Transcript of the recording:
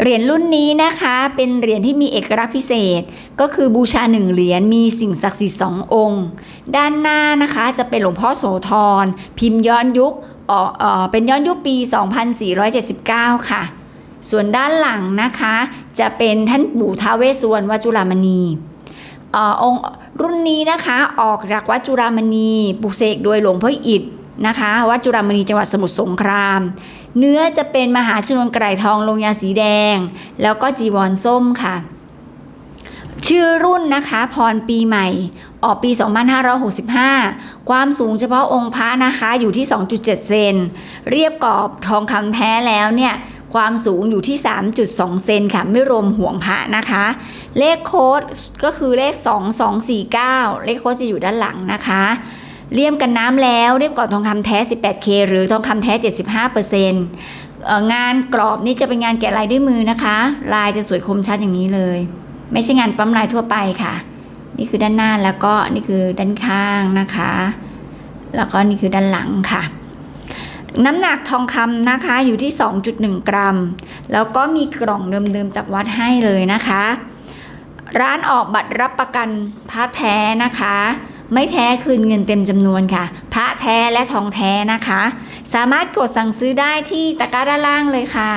เหรียญรุ่นนี้นะคะเป็นเหรียญที่มีเอกลักษณ์พิเศษ ก็คือบูชาหนึ่งเหรียญมีสิ่งศักดิ์สิทธิ์สององค์ ด้านหน้านะคะจะเป็นหลวงพ่อโสธรพิมพ์ย้อนยุคเเป็นย้อนยุคปี 2479 ค่ะ ส่วนด้านหลังนะคะ จะเป็นท่านปู่ท้าวเวสวรวัจุฬามณีองค์รุ่นนี้นะคะออกจากวัดจุฬามณีปลุกเสกโดยหลวงพ่ออิฐ นะคะ วัดจุฬามณีจังหวัดสมุทรสงคราม เนื้อจะเป็นมหาชนวนไกรทองลงยาสีแดง แล้วก็จีวรส้มค่ะ ชื่อรุ่นนะคะ พรปีใหม่ ออกปี 2565 ความสูงเฉพาะองค์พระนะคะอยู่ที่ 2.7 เซน เรียบกรอบทองคำแท้แล้วเนี่ยความสูงอยู่ที่ 3.2 เซนค่ะ ไม่รวมห่วงพระนะคะ เลขโค้ดก็คือเลข 2249 เลขโค้ดจะอยู่ด้านหลังนะคะ เลี่ยมกันน้ำแล้วเรียบกรอบทองคำแท้ 18K หรือทองคำแท้ 75%งานกรอบนี่จะเป็นงานแกะลายด้วยมือนะคะ ลายจะสวยคมชัดอย่างนี้เลย ไม่ใช่งานปั๊มลายทั่วไปค่ะ นี่คือด้านหน้าแล้วก็นี่คือด้านข้างนะคะ แล้วก็นี่คือด้านหลังค่ะน้ำหนักทองคำนะคะอยู่ที่ 2.1 กรัม แล้วก็มีกล่องเดิมๆจากวัดให้เลยนะคะ ร้านออกบัตรรับประกันพระแท้นะคะ ไม่แท้คืนเงินเต็มจำนวนค่ะ พระแท้และทองแท้นะคะ สามารถกดสั่งซื้อได้ที่ตะกร้าด้านล่างเลยค่ะ